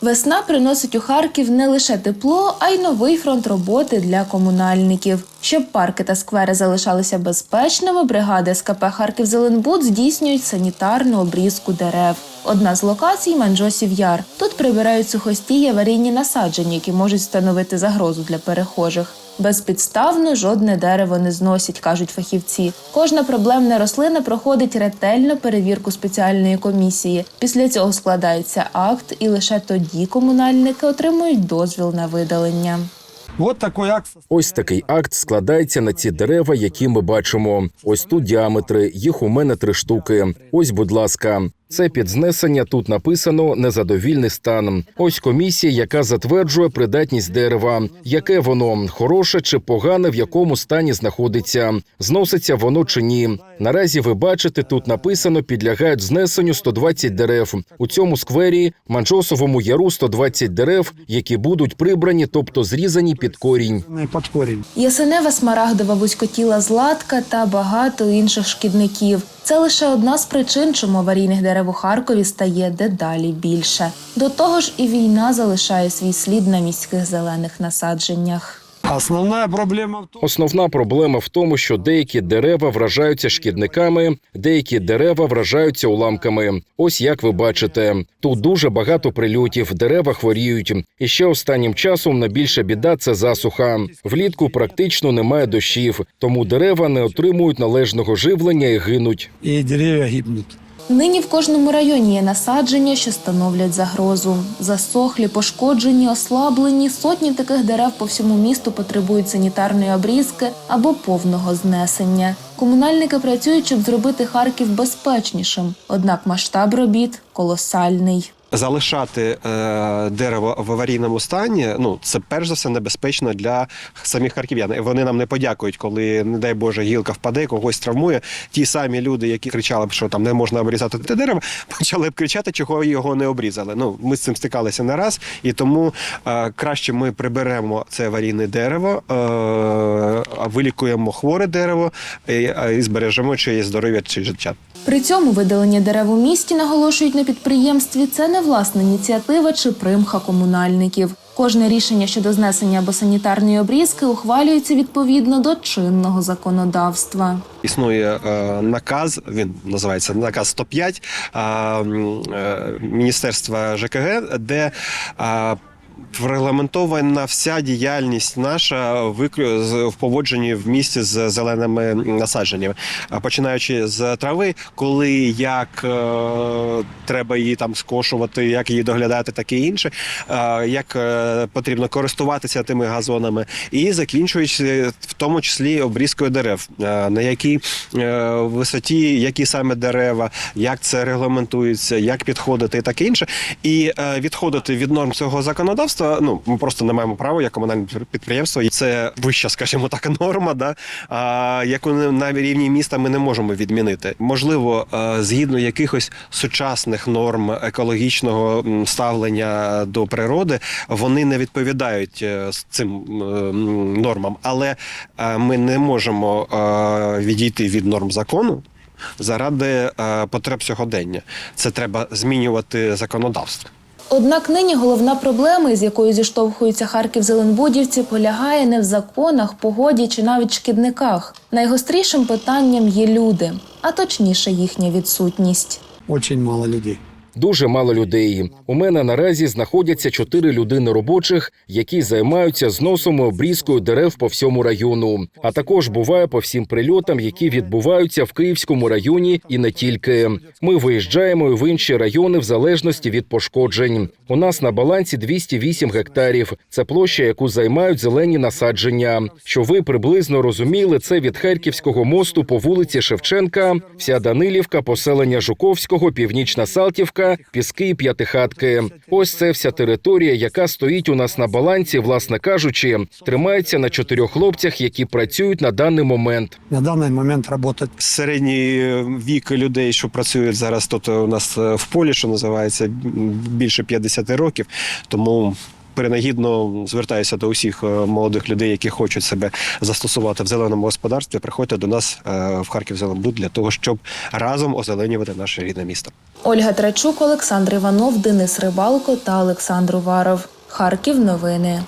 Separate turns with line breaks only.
Весна приносить у Харків не лише тепло, а й новий фронт роботи для комунальників. Щоб парки та сквери залишалися безпечними, бригади СКП Харків Зеленбуд здійснюють санітарну обрізку дерев. Одна з локацій Манджосів Яр. Тут прибирають сухості й аварійні насадження, які можуть становити загрозу для перехожих. Безпідставно жодне дерево не зносять, кажуть фахівці. Кожна проблемна рослина проходить ретельну перевірку спеціальної комісії. Після цього складається акт, і лише тоді комунальники отримують дозвіл на видалення.
Вот такий акт.
Ось такий акт складається на ці дерева, які ми бачимо. Ось тут діаметри. Їх у мене три штуки. Ось, будь ласка. Це під знесення. Тут написано незадовільний стан. Ось комісія, яка затверджує придатність дерева, яке воно хороше чи погане, в якому стані знаходиться, зноситься воно чи ні. Наразі ви бачите, тут написано підлягають знесенню 120 дерев. У цьому сквері Манчосовому яру 120 дерев, які будуть прибрані, тобто зрізані під корінь.
Ясенева смарагдова вузькотіла златка та багато інших шкідників. Це лише одна з причин, чому аварійних дерев у Харкові стає дедалі більше. До того ж, і війна залишає свій слід на міських зелених насадженнях.
Основная проблема в том,
Основна проблема в тому, що деякі дерева вражаються шкідниками, деякі дерева вражаються уламками. Ось як ви бачите, тут дуже багато прильотів, дерева хворіють. І ще останнім часом найбільша біда це засуха. Влітку практично немає дощів, тому дерева не отримують належного живлення і гинуть.
и деревья гибнут.
Нині в кожному районі є насадження, що становлять загрозу. Засохлі, пошкоджені, ослаблені. Сотні таких дерев по всьому місту потребують санітарної обрізки або повного знесення. Комунальники працюють, щоб зробити Харків безпечнішим. Однак масштаб робіт колосальний.
залишати е, дерево в аварійному стані, ну це перш за все небезпечно для самих харків'ян. Вони нам не подякують, коли, не дай Боже, гілка впаде, когось травмує. Ті самі люди, які кричали б, що там не можна обрізати те дерево, почали б кричати, чого його не обрізали. Ну ми з цим стикалися не раз, і тому е, краще ми приберемо це аварійне дерево, е, вилікуємо хворе дерево е, і збережемо чиє здоров'я чи життя.
При цьому видалення дерев у місті наголошують на підприємстві. Це не власна ініціатива чи примха комунальників. Кожне рішення щодо знесення або санітарної обрізки ухвалюється відповідно до чинного законодавства.
Існує е, наказ, він називається наказ 105 е, е, Міністерства ЖКГ, де е, Регламентована вся діяльність наша в поводженні в місті з зеленими насадженнями, А починаючи з трави, коли як е, треба її там скошувати, як її доглядати, таке інше, е, як е, потрібно користуватися тими газонами, і закінчуючи в тому числі обрізкою дерев, е, на якій е, висоті, які саме дерева, як це регламентується, як підходити і таке інше. І е, відходити від норм цього законодавства. Ну ми просто не маємо права як комунальне підприємство, і це вища, скажімо так, норма, да а, яку на рівні міста ми не можемо відмінити. Можливо, е, згідно якихось сучасних норм екологічного ставлення до природи, вони не відповідають е, цим нормам, але е, ми не можемо відійти від норм закону. Заради е, потреб сьогодення це треба змінювати законодавство.
Однак нині головна проблема, з якою зіштовхуються Харків зеленбудівці, полягає не в законах, погоді чи навіть шкідниках. Найгострішим питанням є люди, а точніше їхня відсутність.
Очень мало людей.
Дуже мало людей. У мене наразі знаходяться чотири людини робочих, які займаються зносом і обрізкою дерев по всьому району. А також буває по всім прильотам, які відбуваються в Київському районі, і не тільки. Ми виїжджаємо і в інші райони в залежності від пошкоджень. У нас на балансі 208 гектарів. Це площа, яку займають зелені насадження. Що ви приблизно розуміли, це від Харківського мосту по вулиці Шевченка, вся Данилівка, поселення Жуковського, Північна Салтівка, Курахівка, Піски П'ятихатки. Ось це вся територія, яка стоїть у нас на балансі, власне кажучи, тримається на чотирьох хлопцях, які працюють на даний момент.
На даний момент працює
середній е, вік людей, що працюють зараз. Тут е, у нас е, в полі, що називається більше 50 років, тому. Перенагідно звертаюся до усіх молодих людей, які хочуть себе застосувати в зеленому господарстві. Приходьте до нас в Харків Зеленбуд для того, щоб разом озеленювати наше рідне місто.
Ольга Трачук, Олександр Іванов, Денис Рибалко та Олександр Уваров. Харків. Новини.